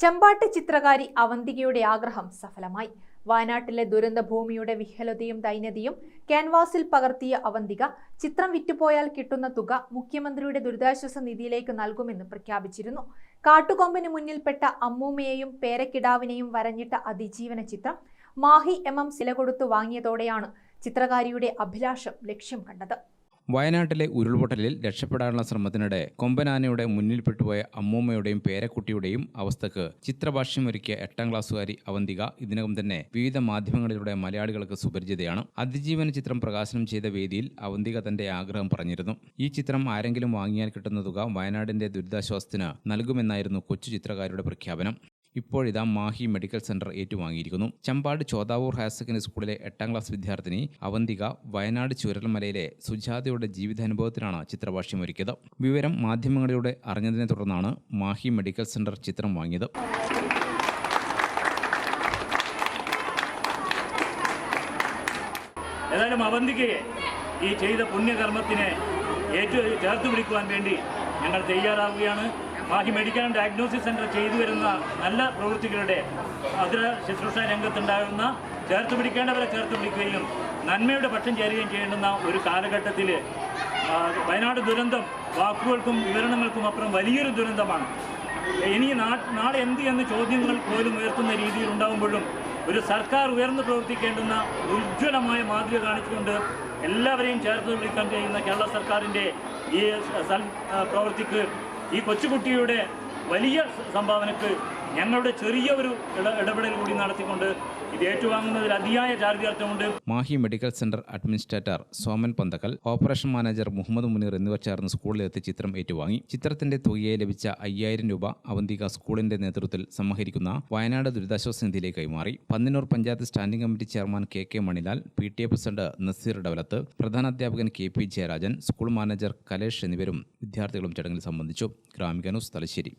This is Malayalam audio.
ചെമ്പാട്ട് ചിത്രകാരി അവന്തികയുടെ ആഗ്രഹം സഫലമായി. വയനാട്ടിലെ ദുരന്തഭൂമിയുടെ വിഹ്വലതയും ദൈന്യതയും ക്യാൻവാസിൽ പകർത്തിയ അവന്തിക ചിത്രം വിറ്റുപോയാൽ കിട്ടുന്ന തുക മുഖ്യമന്ത്രിയുടെ ദുരിതാശ്വാസ നിധിയിലേക്ക് നൽകുമെന്ന് പ്രഖ്യാപിച്ചിരുന്നു. കാട്ടുകൊമ്പിന് മുന്നിൽപ്പെട്ട അമ്മൂമ്മയെയും പേരക്കിടാവിനെയും വരഞ്ഞിട്ട അതിജീവന ചിത്രം മാഹി എം എം കൊടുത്തു വാങ്ങിയതോടെയാണ് ചിത്രകാരിയുടെ അഭിലാഷം ലക്ഷ്യം കണ്ടത്. വയനാട്ടിലെ ഉരുൾപൊട്ടലിൽ രക്ഷപ്പെടാനുള്ള ശ്രമത്തിനിടെ കൊമ്പനാനയുടെ മുന്നിൽപ്പെട്ടുപോയ അമ്മൂമ്മയുടെയും പേരക്കുട്ടിയുടെയും അവസ്ഥക്ക് ചിത്രഭാഷ്യമൊരുക്കിയ എട്ടാം ക്ലാസ്സുകാരി അവന്തിക ഇതിനകം തന്നെ വിവിധ മാധ്യമങ്ങളിലൂടെ മലയാളികൾക്ക് സുപരിചിതയാണ്. അതിജീവന ചിത്രം പ്രകാശനം ചെയ്ത വേദിയിൽ അവന്തിക തന്റെ ആഗ്രഹം പറഞ്ഞിരുന്നു. ഈ ചിത്രം ആരെങ്കിലും വാങ്ങിയാൽ കിട്ടുന്ന തുക വയനാടിന്റെ ദുരിതാശ്വാസത്തിന് നൽകുമെന്നായിരുന്നു കൊച്ചു ചിത്രകാരിയുടെ പ്രഖ്യാപനം. ഇപ്പോഴിതാ മാഹി മെഡിക്കൽ സെന്റർ ഏറ്റുവാങ്ങിയിരിക്കുന്നു. ചമ്പാട് ചോതാവൂർ ഹയർ സെക്കൻഡറി സ്കൂളിലെ എട്ടാം ക്ലാസ് വിദ്യാർത്ഥിനി അവന്തിക വയനാട് ചുരൽമലയിലെ സുജാതയുടെ ജീവിതാനുഭവത്തിലാണ് ചിത്രഭാഷ്യം ഒരുക്കിയത്. വിവരം മാധ്യമങ്ങളിലൂടെ അറിഞ്ഞതിനെ തുടർന്നാണ് മാഹി മെഡിക്കൽ സെന്റർ ചിത്രം വാങ്ങിയത്. ഏതായാലും അവന്തികയെ ഈ ചെയ്ത പുണ്യകർമ്മത്തിനെ ഏറ്റു ചേർത്ത് പിടിക്കുവാൻ വേണ്ടി ഞങ്ങൾ തയ്യാറാവുകയാണ്. Mahe medical and diagnosis centre ചെയ്തു വരുന്ന നല്ല പ്രവൃത്തികളുടെ അതിര ശുശ്രൂഷ രംഗത്തുണ്ടാകുന്ന ചേർത്ത് പിടിക്കേണ്ടവരെ ചേർത്ത് പിടിക്കുകയും നന്മയുടെ പക്ഷം ചേരുകയും ചെയ്യേണ്ടുന്ന ഒരു കാലഘട്ടത്തിൽ വയനാട് ദുരന്തം വാക്കുകൾക്കും വിവരണങ്ങൾക്കും അപ്പുറം വലിയൊരു ദുരന്തമാണ്. ഇനി നാളെ എന്ത് എന്ന് ചോദ്യങ്ങൾ പോലും ഉയർത്തുന്ന രീതിയിൽ ഉണ്ടാകുമ്പോഴും ഒരു സർക്കാർ ഉയർന്നു പ്രവർത്തിക്കേണ്ടുന്ന ഉജ്ജ്വലമായ മാതൃക കാണിച്ചുകൊണ്ട് എല്ലാവരെയും ചേർത്ത് വിളിക്കാൻ ചെയ്യുന്ന കേരള സർക്കാരിന്റെ ഈ പ്രവൃത്തിക്ക് ഈ കൊച്ചുകുട്ടിയുടെ വലിയ സംഭാവനക്ക് ഞങ്ങളുടെ ചെറിയ ഒരു ഇട ഇടപെടൽ കൂടി നടത്തിക്കൊണ്ട് ഇത് ഏറ്റുവാങ്ങുന്നതിൽ അതിയായ ചാരിതാർത്ഥ്യമുണ്ട്. Mahe medical centre administrator Soman Panthakkal operation manager Muhammad Muneer എന്നിവർ ചേർന്ന് സ്കൂളിലെത്തി ചിത്രം ഏറ്റുവാങ്ങി. ചിത്രത്തിന്റെ തുകയായി ലഭിച്ച അയ്യായിരം രൂപ അവന്തിക സ്കൂളിന്റെ നേതൃത്വത്തിൽ സമാഹരിക്കുന്ന വയനാട് ദുരിതാശ്വാസ നിധിയിലേക്ക് കൈമാറി. Panninur panchayat standing committee chairman K K Manilal P T A president Naseer Davalath പ്രധാനാധ്യാപകൻ K P Jayarajan school manager Kalesh എന്നിവരും വിദ്യാർത്ഥികളും ചടങ്ങിൽ സംബന്ധിച്ചു. ഗ്രാമിക ന്യൂസ് തലശ്ശേരി.